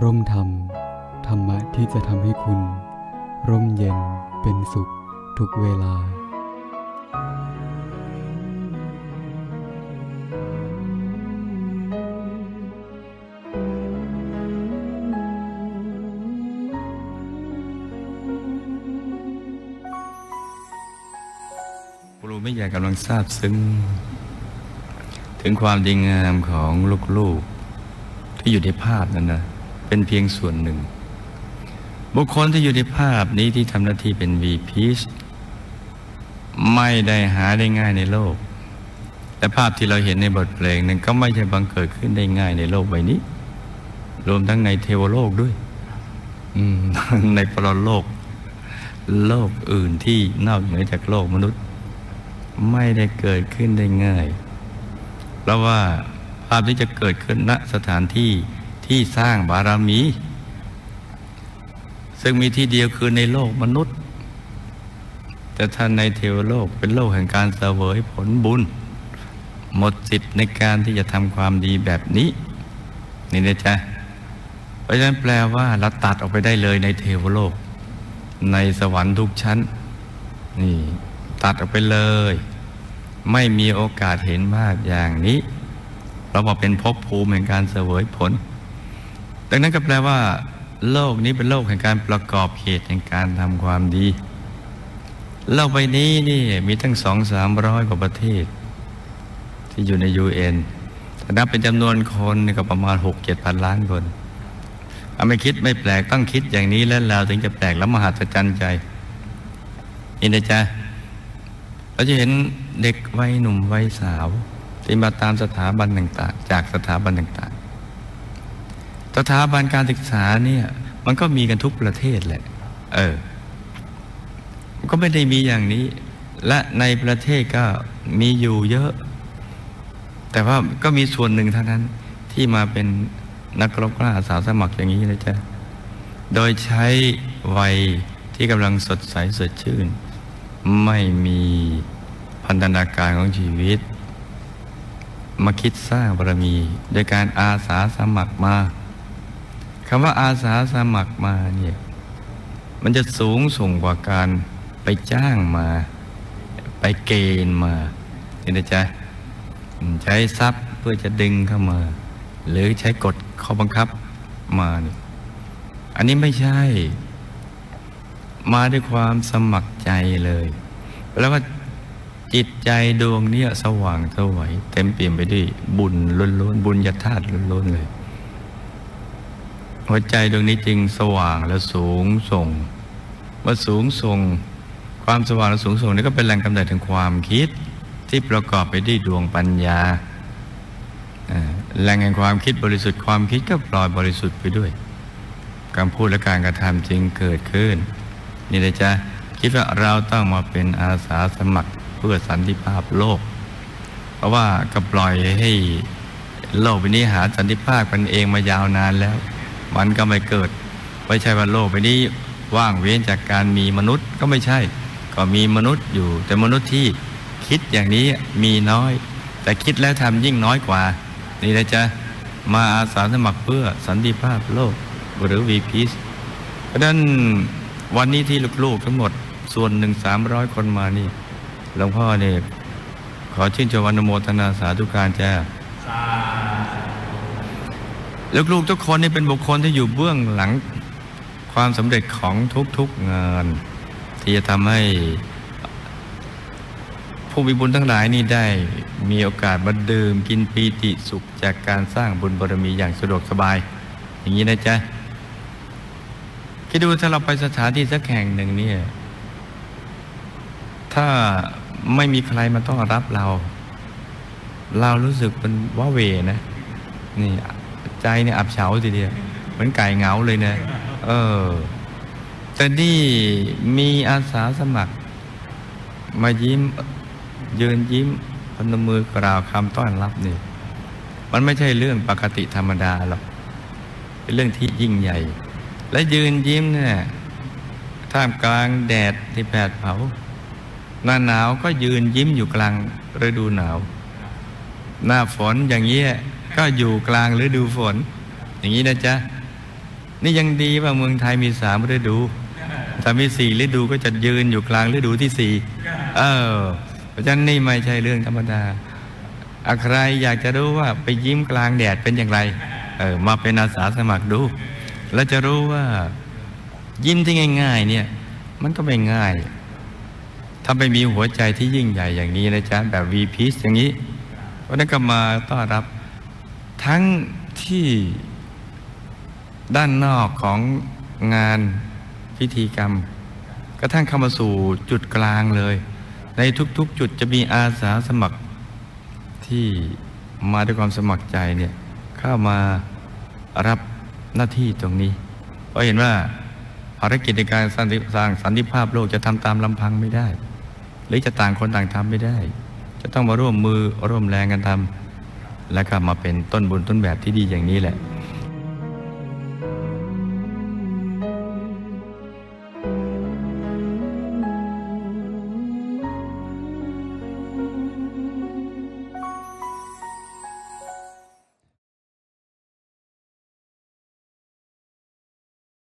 ร่มธรรม ธรรมะที่จะทำให้คุณ ร่มเย็นเป็นสุขทุกเวลา ครูไม่อยากกำลังทราบซึ้ง ถึงความดีงามของลูกๆ ที่อยู่ในภาพนั้นนะ เป็นเพียงส่วนหนึ่ง บุคคลที่อยู่ในภาพนี้ที่ทำหน้าที่เป็นวีพีชไม่ได้หาได้ง่ายในโลก แต่ภาพที่เราเห็นในบทเพลงนั้นก็ไม่ใช่บังเกิดขึ้นได้ง่ายในโลกใบนี้ รวมทั้งในเทวโลกด้วยในปรโลก โลกอื่นที่นอกเหนือจากโลกมนุษย์ ไม่ได้เกิดขึ้นได้ง่าย เพราะว่าภาพที่จะเกิดขึ้นณสถานที่ ที่สร้างบารมี ซึ่งมีที่เดียวคือในโลกมนุษย์ แต่ท่านในเทวโลกเป็นโลกแห่งการเสวยผลบุญ หมดสิทธิ์ในการที่จะทำความดีแบบนี้ นี่นะจ๊ะเพราะฉะนั้นแปลว่าเราตัดออกไปได้เลยในเทวโลก ในสวรรค์ทุกชั้น นี่ ตัดออกไปเลย ไม่มีโอกาสเห็นภาพอย่างนี้ เราบอกเป็นภพภูมิแห่งการเสวยผล ดังนั้นก็แปลว่า โลกนี้เป็นโลกแห่งการประกอบเหตุแห่งการทำความดีโลกใบนี้นี่มีตั้งสองสามร้อยกว่าประเทศ ที่อยู่ใน UN ถ้านับเป็นจำนวนคนก็ประมาณหกเจ็ดพันล้านคนเอาไม่คิดไม่แปลกต้องคิดอย่างนี้แล้วเราถึงจะแปลกและมหัศจรรย์ใจนี่นะจ๊ะเราจะเห็นเด็กวัยหนุ่มวัยสาว ที่มาตามสถาบันต่าง ๆ จากสถาบันต่างๆ สถาบันการศึกษาเนี่ยมันก็มีกันทุกประเทศแหละ เออ ก็ไม่ได้มีอย่างนี้ และในประเทศก็มีอยู่เยอะ แต่ว่าก็มีส่วนหนึ่งเท่านั้นที่มาเป็นนักรบกล้าอาสาสมัครอย่างนี้นะจ๊ะ โดยใช้วัยที่กำลังสดใสสดชื่น ไม่มีพันธนาการของชีวิต มาคิดสร้างบารมีโดยการอาสาสมัครมา คำว่าอาสาสมัครมาเนี่ยมันจะสูงส่งกว่าการไปจ้างมา ไปเกณฑ์มาเห็นไหมจ๊ะใช้ทรัพย์เพื่อจะดึงเข้ามา หรือใช้กฎข้อบังคับมาเนี่ยอันนี้ไม่ใช่ มาด้วยความสมัครใจเลยแล้วก็จิตใจดวงเนี้ยสว่างสวยเต็มเปี่ยมไปด้วยบุญล้นๆบุญญาธาตุล้นๆเลย หัวใจดวงนี้จึงสว่างและสูงส่งเมื่อสูงส่ง ความสว่างและสูงส่งนี่ก็เป็นแหล่งกำเนิดแห่งความคิดที่ประกอบไปด้วยดวงปัญญาแหล่งแห่งความคิดบริสุทธิ์ความคิดก็ปล่อยบริสุทธิ์ไปด้วยการพูดและการกระทำจึงเกิดขึ้น นี่เลยจ้ะคิดว่าเราต้องมาเป็นอาสาสมัครเพื่อสันติภาพโลก เพราะว่าก็ปล่อยให้โลกใบนี้หาสันติภาพกันเองมายาวนานแล้ว มันก็ไม่เกิด ไม่ใช่ว่าโลกใบนี้ว่างเว้นจากการมีมนุษย์ก็ไม่ใช่ ก็มีมนุษย์อยู่ แต่มนุษย์ที่คิดอย่างนี้มีน้อย แต่คิดและทำยิ่งน้อยกว่า นี่นะจ๊ะมาอาสาสมัครเพื่อสันติภาพโลกหรือวีพีเพราะนั้นวันนี้ที่ลูกๆทั้งหมดส่วนหนึ่งสามร้อยคนมานี่หลวงพ่อเนี่ยขอชื่นชมอนุโมทนาสาธุการจ้า ลูกๆทุกคนนี่เป็นบุคคลที่อยู่เบื้องหลังความสำเร็จของทุกๆงาน ที่จะทำให้ผู้มีบุญทั้งหลายนี่ได้มีโอกาสมาดื่มกินปีติสุขจากการสร้างบุญบารมีอย่างสะดวกสบาย อย่างนี้นะจ๊ะคิดดูถ้าเราไปสถานที่สักแห่งหนึ่งเนี่ย ถ้าไม่มีใครมาต้อนรับเรา เรารู้สึกเป็นว้าเวนะ นี่ ใจเนี่ยอับเฉาทีเดียวเหมือนไก่เหงาเลยนะเออ แต่นี่มีอาสาสมัคร มายิ้มยืนยิ้มพนมมือกล่าวคำต้อนรับนี่ มันไม่ใช่เรื่องปกติธรรมดาหรอกเป็นเรื่องที่ยิ่งใหญ่ และยืนยิ้มเนี่ยท่ามกลางแดดที่แผดเผาหน้าหนาวก็ยืนยิ้มอยู่กลางฤดูหนาว หน้าฝนอย่างเงี้ย ก็อยู่กลางฤดูฝน อย่างนี้นะจ๊ะ นี่ยังดีว่าเมืองไทยมีสามฤดู ถ้ามีสี่ฤดูก็จะยืนอยู่กลางฤดูที่สี่เออ เพราะฉะนั้นนี่ไม่ใช่เรื่องธรรมดาอใครอยากจะรู้ว่าไปยิ้มกลางแดดเป็นอย่างไร เออ มาเป็นอาสาสมัครดู แล้วจะรู้ว่า ยิ้มที่ง่าย ๆ เนี่ย มันก็ไม่ง่าย ถ้าไม่มีหัวใจที่ยิ่งใหญ่อย่างนี้นะจ๊ะ แบบวีพีซอย่างนี้ เพราะนั้นก็มาต้อนรับ ทั้งที่ด้านนอกของงานพิธีกรรม กระทั่งเข้ามาสู่จุดกลางเลย ในทุกๆ จุดจะมีอาสาสมัครที่มาด้วยความสมัครใจเนี่ยเข้ามารับหน้าที่ตรงนี้เพราะเห็นว่าภารกิจในการสร้างสร้างสันติภาพโลกจะทำตามลำพังไม่ได้ หรือจะต่างคนต่างทำไม่ได้ จะต้องมาร่วมมือร่วมแรงกันทำ แล้วก็มาเป็นต้นบุญต้นแบบที่ดีอย่างนี้แหละ